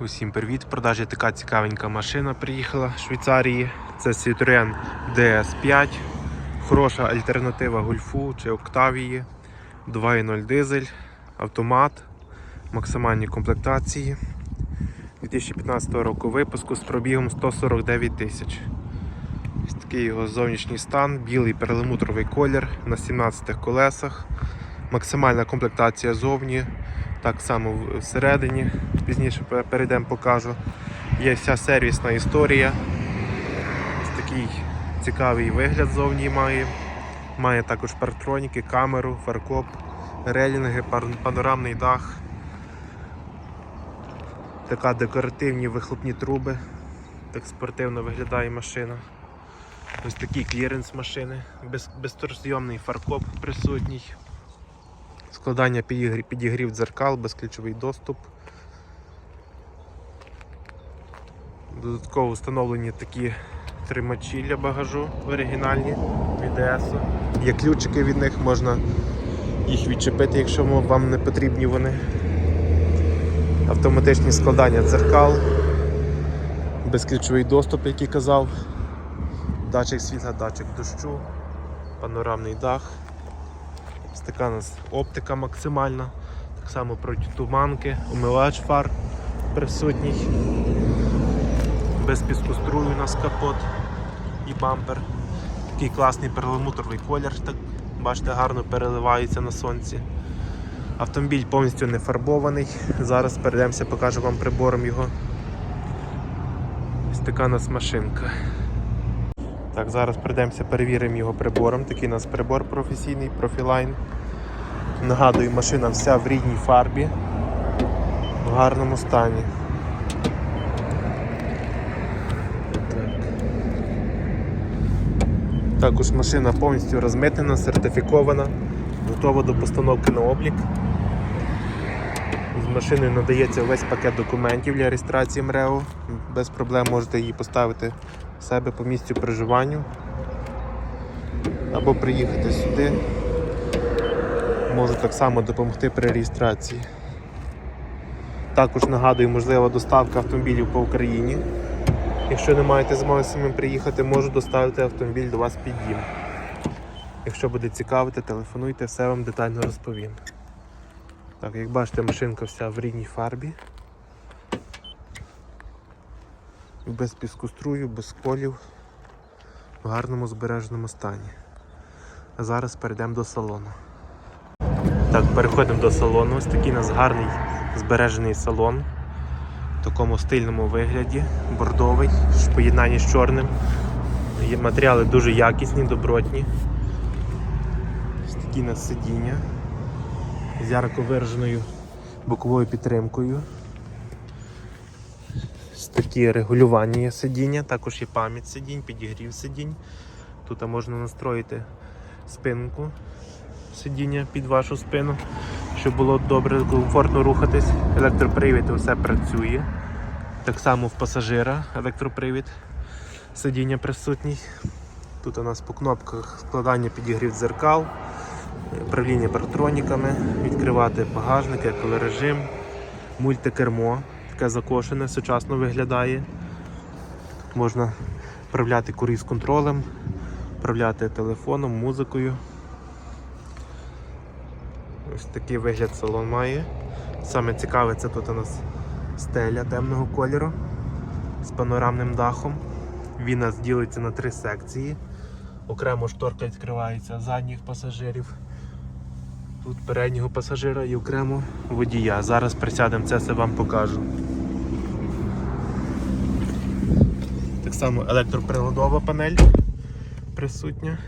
Усім привіт! В продажі така цікавенька машина приїхала з Швейцарії. Це Citroën DS5. Хороша альтернатива Гольфу чи Октавії. 2.0 дизель, автомат, максимальні комплектації. 2015 року випуску з пробігом 149 тисяч. Ось такий його зовнішній стан, білий перламутровий колір на 17 колесах. Максимальна комплектація зовні, так само всередині. Пізніше перейдемо, покажу. Є вся сервісна історія. Ось такий цікавий вигляд зовні має. Має також партроніки, камеру, фаркоп, релінги, панорамний дах. Така декоративні вихлопні труби. Так спортивно виглядає машина. Ось такий кліренс машини, без, фаркоп присутній. Складання підігрів, дзеркал, безключовий доступ. Додатково встановлені такі тримачі для багажу оригінальні від DS. Є ключики від них, можна їх відчепити, якщо вам не потрібні вони. Автоматичні складання дзеркал, безключовий доступ, який казав, датчик світла, датчик дощу, панорамний дах. Така у нас оптика максимальна. Так само протитуманки, умивач фар присутній. Без піскострую у нас капот і бампер. Такий класний перламутровий колір, так бачите, гарно переливається на сонці. Автомобіль повністю не фарбований. Зараз перейдемося, покажу вам прибором його. Ось така у нас машинка. Так, зараз прийдемося, перевіримо його прибором. Такий у нас прибор професійний, профілайн. Нагадую, машина вся в рідній фарбі, в гарному стані. Також машина повністю розмитнена, сертифікована, готова до постановки на облік. З машини надається весь пакет документів для реєстрації МРЕО. Без проблем можете її поставити себе по місцю проживанню або приїхати сюди. Можу так само допомогти при реєстрації. Також нагадую, можлива доставка автомобілів по Україні. Якщо не маєте змоги самим приїхати, можу доставити автомобіль до вас під дім. Якщо буде цікавити, телефонуйте, все вам детально розповім. Так, як бачите, машинка вся в рідній фарбі. Без піскострую, без колів, в гарному збереженому стані. А зараз перейдемо до салону. Так, переходимо до салону. Ось такий у нас гарний збережений салон. В такому стильному вигляді, бордовий, в поєднанні з чорним. Матеріали дуже якісні, добротні. Ось такі у нас сидіння з ярко вираженою боковою підтримкою. Ось такі регулювання сидіння, також є пам'ять сидінь, підігрів сидінь. Тут можна настроїти спинку сидіння під вашу спину, щоб було добре, комфортно рухатись. Електропривід все працює. Так само в пасажира електропривід сидіння присутній. Тут у нас по кнопках складання підігрів дзеркал, управління паратроніками, відкривати багажник, еколорежим, мультикермо, таке закошене, сучасно виглядає. Можна управляти круїз контролем, управляти телефоном, музикою. Ось такий вигляд салон має. Саме цікаве це тут у нас стеля темного кольору з панорамним дахом. Він у нас ділиться на три секції. Окремо шторка відкривається задніх пасажирів. Тут переднього пасажира і окремо водія. Зараз присядемо, це все вам покажу. Так само електроприладова панель присутня.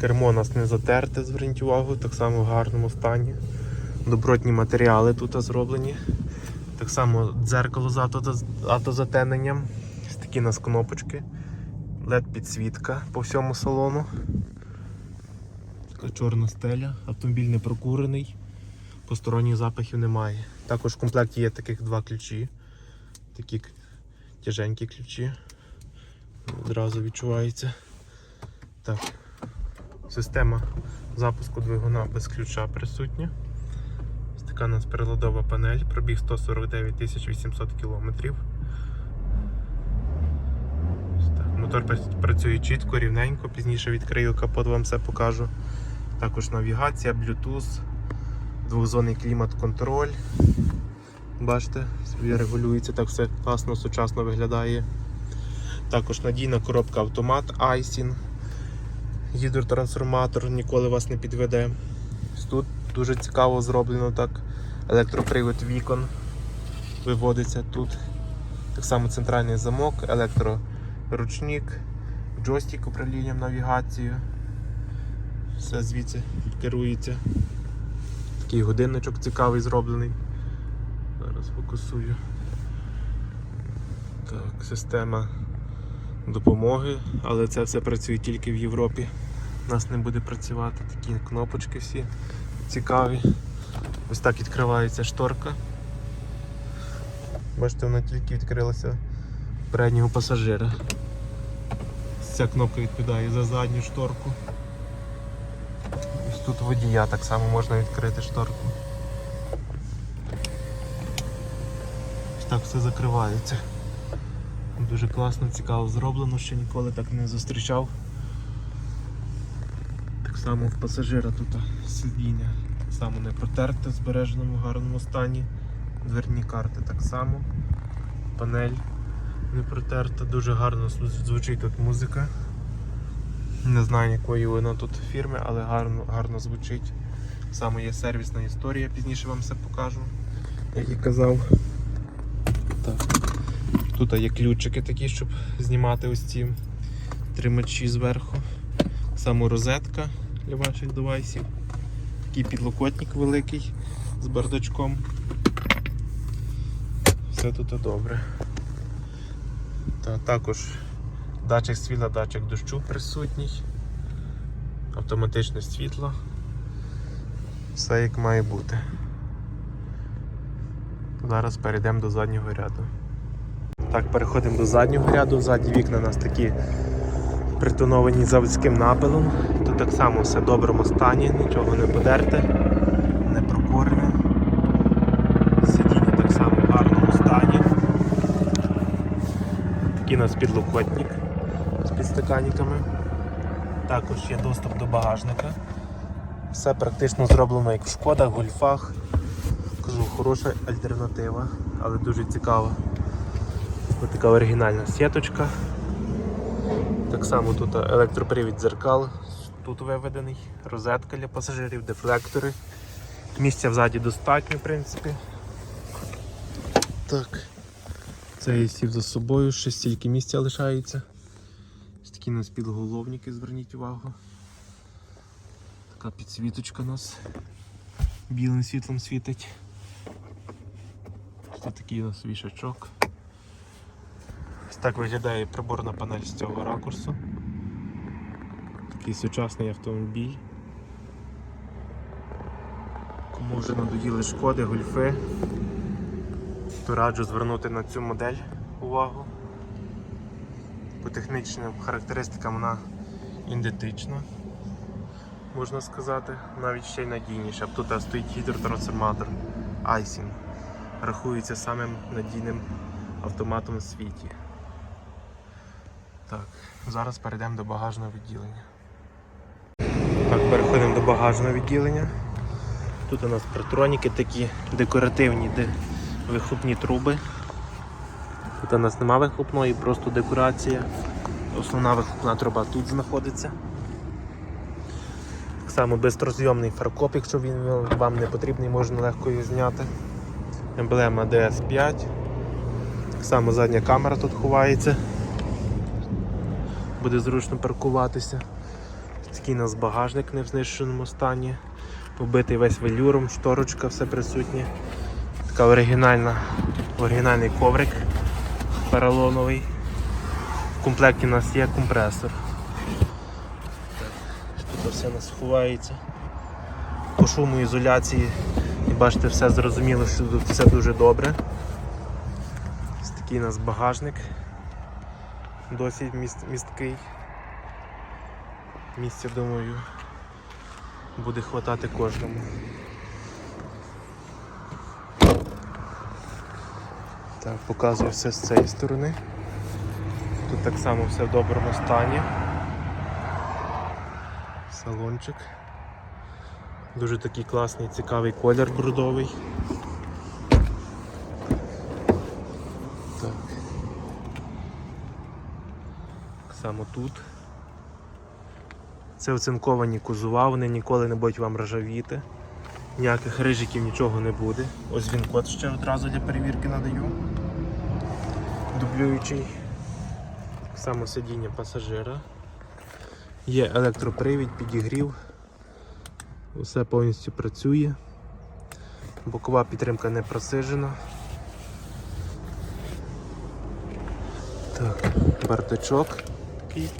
Кермо нас не затерте, зверніть увагу, так само в гарному стані. Добротні матеріали тут зроблені. Так само дзеркало з авто- автозатемненням. Ось такі у нас кнопочки. LED підсвітка по всьому салону. Така чорна стеля, автомобіль не прокурений, посторонніх запахів немає. Також в комплекті є таких два ключі. Такі тяженькі ключі. Одразу відчувається. Так. Система запуску двигуна без ключа присутня. Ось Така у нас приладова панель, пробіг 149 800 кілометрів. Мотор працює чітко, рівненько, пізніше відкрию капот, вам все покажу. Також навігація, Bluetooth, двохзонний клімат-контроль. Бачите, регулюється, так все класно, сучасно виглядає. Також надійна коробка автомат Айсін. Гідротрансформатор ніколи вас не підведе. Тут дуже цікаво зроблено так. Електропривод вікон виводиться тут. Так само центральний замок, електроручник, джойстик управлінням навігацією. Все звідси керується. Такий годинничок цікавий зроблений. Зараз фокусую. Так, система допомоги, але це все працює тільки в Європі. У нас не буде працювати такі кнопочки всі цікаві. Ось так відкривається шторка. Бачите, вона тільки відкрилася переднього пасажира. Ця кнопка відповідає за задню шторку. Тут водія так само можна відкрити шторку. Ось так все закривається. Дуже класно, цікаво зроблено, ще ніколи так не зустрічав. Так само в пасажира тут сидіння, так само не протерте, в збереженому гарному стані. Дверні карти так само. Панель не протерта, дуже гарно звучить тут музика. Не знаю якої вона тут фірми, але гарно, гарно звучить. Само є сервісна історія, пізніше вам все покажу, як і казав. Так. Тут є ключики такі, щоб знімати ось ці тримачі зверху. Само розетка для ваших девайсів. Такий підлокотник великий з бардачком. Все тут добре. Та також датчик світла, датчик дощу присутній, автоматичне світло. Все як має бути. Зараз перейдемо до заднього ряду. Так, переходимо до заднього ряду. Задні вікна у нас такі притоновані заводським напилом. Тут так само все в доброму стані, нічого не подерте, не прокурене. Сидіння так само в гарному стані. Такий у нас підлокотник з. Також є доступ до багажника. Все практично зроблено як в шкодах, гольфах. Кажу, хороша альтернатива, але дуже цікава. Ось така оригінальна сіточка. Так само тут електропривід дзеркал, тут виведений, розетка для пасажирів, дефлектори. Місця взаді достатньо, в принципі. Так. Це я сів за собою, ще стільки місця лишається. Ось такі у нас підголовники, зверніть увагу. Така підсвіточка у нас білим світлом світить. Ось такий у нас вішачок. Ось так виглядає приборна панель з цього ракурсу. Такий сучасний автомобіль. Кому вже надоїли шкоди, гольфи, то раджу звернути на цю модель увагу. По технічним характеристикам вона ідентична, можна сказати, навіть ще й надійніша. Тут стоїть гідротрансформатор Айсін. Рахується самим надійним автоматом у світі. Так, зараз перейдемо до багажного відділення. Так, переходимо до багажного відділення. Тут у нас протроніки такі декоративні, де вихлопні труби. Тут у нас нема вихлопної, просто декорація. Основна вихлопна труба тут знаходиться. Так само безрозйомний фаркоп, якщо він вам не потрібний, можна легко його зняти. Емблема DS5. Так само задня камера тут ховається. Буде зручно паркуватися. Такий у нас багажник не в знищеному стані. Побитий весь велюром, шторочка, все присутнє. Така оригінальна, оригінальний коврик поролоновий. В комплекті у нас є компресор. Тут все у нас ховається. По шуму ізоляції. І бачите, все зрозуміло, що тут все дуже добре. Ось такий у нас багажник. Досить міст, місткий. Місця, думаю, буде хватати кожному. Так, показую все з цієї сторони. Тут так само все в доброму стані. Салончик. Дуже такий класний, цікавий колір брудовий. Так. Так само тут. Це оцинковані кузова, вони ніколи не будуть вам ржавіти. Ніяких рижиків нічого не буде. Ось він код ще одразу для перевірки надаю. Дублюючий. Само сидіння пасажира. Є електропривід, підігрів. Усе повністю працює. Бокова підтримка не просижена. Так, бардачок такий.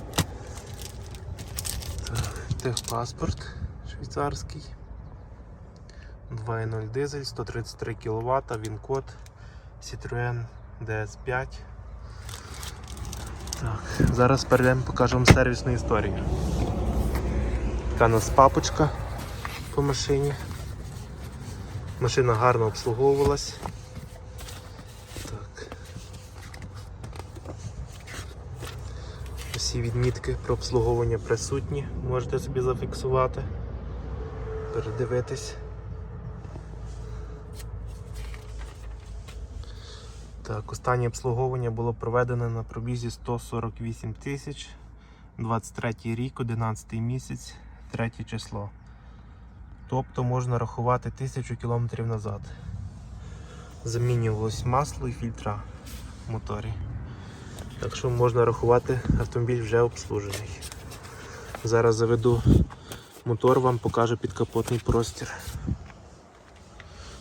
Техпаспорт швейцарський. 2.0 дизель, 133 кВт, він код Citroën DS5. Так, зараз перейдемо, покажу вам сервісну історію. Така у нас папочка по машині. Машина гарно обслуговувалась. Так. Усі відмітки про обслуговування присутні, можете собі зафіксувати, передивитись. Так, останнє обслуговування було проведено на пробізі 148 тисяч, 23 рік, 11 місяць, 3 число. Тобто можна рахувати тисячу кілометрів назад. Замінювалось масло і фільтра в моторі. Так що можна рахувати, автомобіль вже обслужений. Зараз заведу мотор, вам покажу підкапотний простір.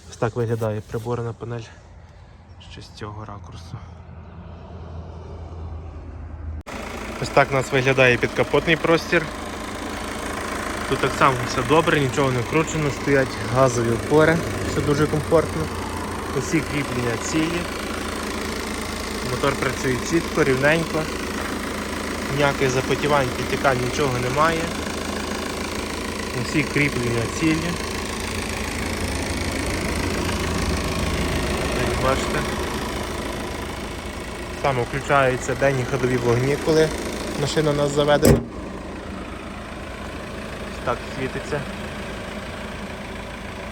Ось так виглядає приборна панель ще з цього ракурсу. Ось так у нас виглядає підкапотний простір. Тут так само все добре, нічого не вкручено, стоять газові опори, все дуже комфортно. Усі кріплення цілі. Мотор працює чітко, рівненько. Ніяких запотівань, підтікань нічого немає. Усі кріплення цілі. Бачите. Саме включаються денні ходові вогні, коли машина нас заведена. Так світиться.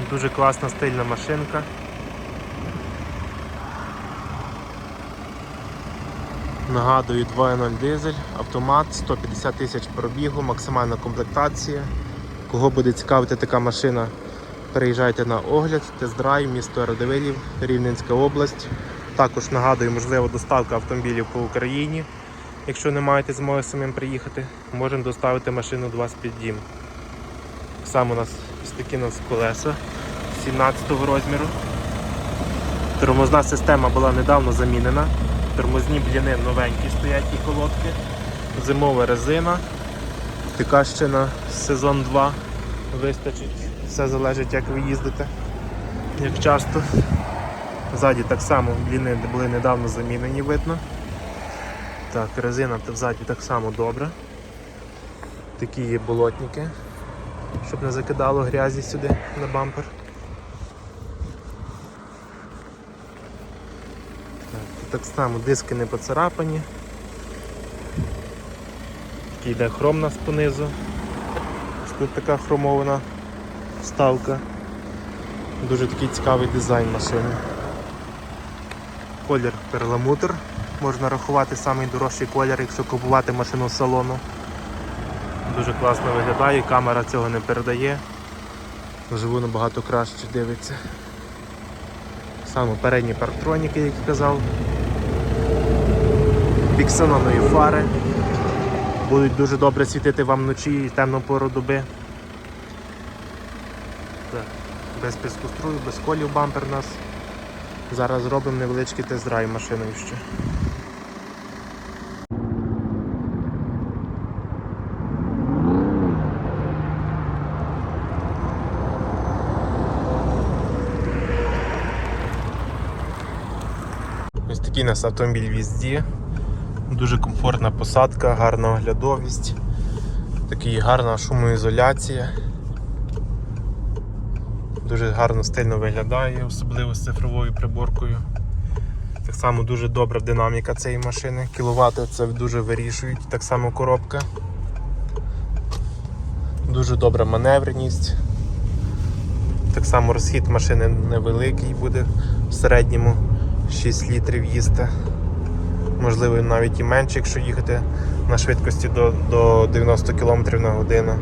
Дуже класна стильна машинка. Нагадую 2.0 дизель, автомат, 150 тисяч пробігу, максимальна комплектація. Кого буде цікавити така машина, переїжджайте на огляд, тест-драйв, місто Радивилів, Рівненська область. Також нагадую, можливо, доставка автомобілів по Україні. Якщо не маєте змоги самим приїхати, можемо доставити машину до вас під дім. Саме у нас ось такі у нас колеса 17 розміру. Тормозна система була недавно замінена. Тормозні бліни новенькі стоять і колодки. Зимова резина. Така ще на сезон 2 вистачить. Все залежить як ви їздите, як часто. Ззаді так само бліни були недавно замінені, видно. Так, резина ззаді так само добре. Такі є болотники, щоб не закидало грязі сюди на бампер. Так, так само диски не поцарапані. Такий йде хром нас понизу. Тут така хромована вставка. Дуже такий цікавий дизайн машини. Колір перламутр. Можна рахувати найдорожчий колір, якщо купувати машину з салону. Дуже класно виглядає, камера цього не передає. Вживу набагато краще дивиться. Саме передні парктроніки, як казав. Біксенонові фари. Будуть дуже добре світити вам вночі і темну пору доби. Так. Без піскострую, без колів бампер нас. Зараз зробимо невеличкий тест-драйв машиною ще. Ось такий у нас автомобіль в їзді. Дуже комфортна посадка, гарна оглядовість, такий гарна шумоізоляція. Дуже гарно стильно виглядає, особливо з цифровою приборкою. Так само дуже добра динаміка цієї машини. Кіловати це дуже вирішують. Так само коробка. Дуже добра маневреність. Так само розхід машини невеликий буде в середньому 6 літрів їсти. Можливо, навіть і менше, якщо їхати на швидкості до, до 90 км на годину.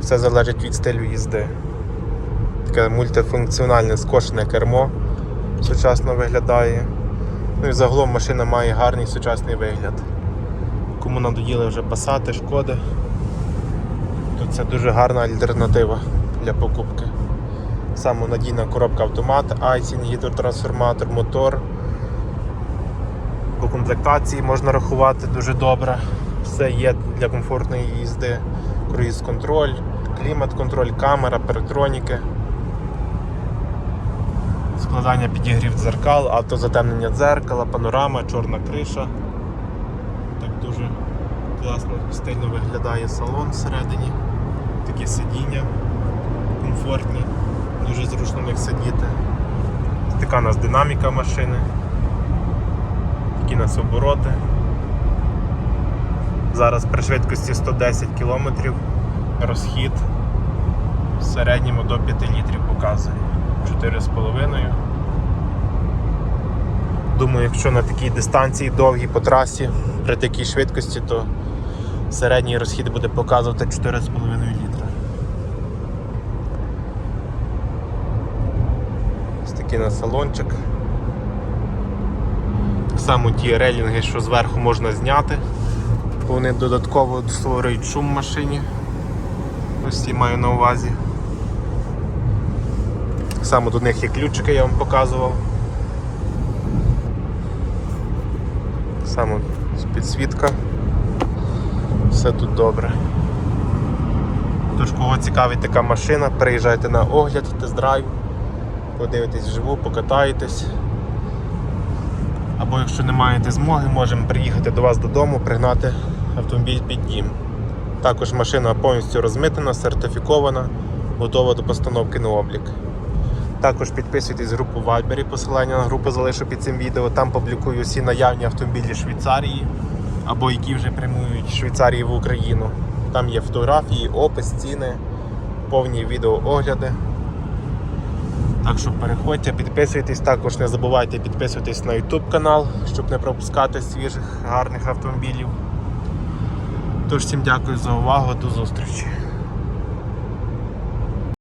Все залежить від стилю їзди. Таке мультифункціональне скошене кермо сучасно виглядає. Ну і загалом машина має гарний сучасний вигляд. Кому надоїли вже пасати, шкоди, то це дуже гарна альтернатива для покупки. Самонадійна коробка автомат, айсінг, гідротрансформатор, мотор. По комплектації можна рахувати дуже добре. Все є для комфортної їзди. Круїз контроль, клімат контроль, камера, парктроніки. Складання підігрів дзеркал, автозатемнення дзеркала, панорама, чорна криша. Так дуже класно, стильно виглядає салон всередині. Такі сидіння комфортні, дуже зручно в сидіти. Така у нас динаміка машини. Такі нас обороти. Зараз при швидкості 110 км розхід в середньому до 5 літрів показує. 4,5. Думаю, якщо на такій дистанції довгій по трасі при такій швидкості, то середній розхід буде показувати 4,5 літра. Ось такий на салончик. Так само ті релінги, що зверху можна зняти, бо вони додатково створюють шум в машині. Ось ці маю на увазі. Так само до них є ключики, я вам показував. Так само підсвітка. Все тут добре. Тож, кого цікавить така машина, приїжджайте на огляд, тест-драйв, подивитесь вживу, покатаєтесь. Або якщо не маєте змоги, можемо приїхати до вас додому, пригнати автомобіль під дім. Також машина повністю розмитена, сертифікована, готова до постановки на облік. Також підписуйтесь групу Viber, посилання на групу залишу під цим відео. Там публікую всі наявні автомобілі Швейцарії або які вже прямують Швейцарії в Україну. Там є фотографії, опис, ціни, повні відеоогляди. Так що переходьте, підписуйтесь, також не забувайте підписуватись на YouTube канал, щоб не пропускати свіжих гарних автомобілів. Тож всім дякую за увагу, до зустрічі.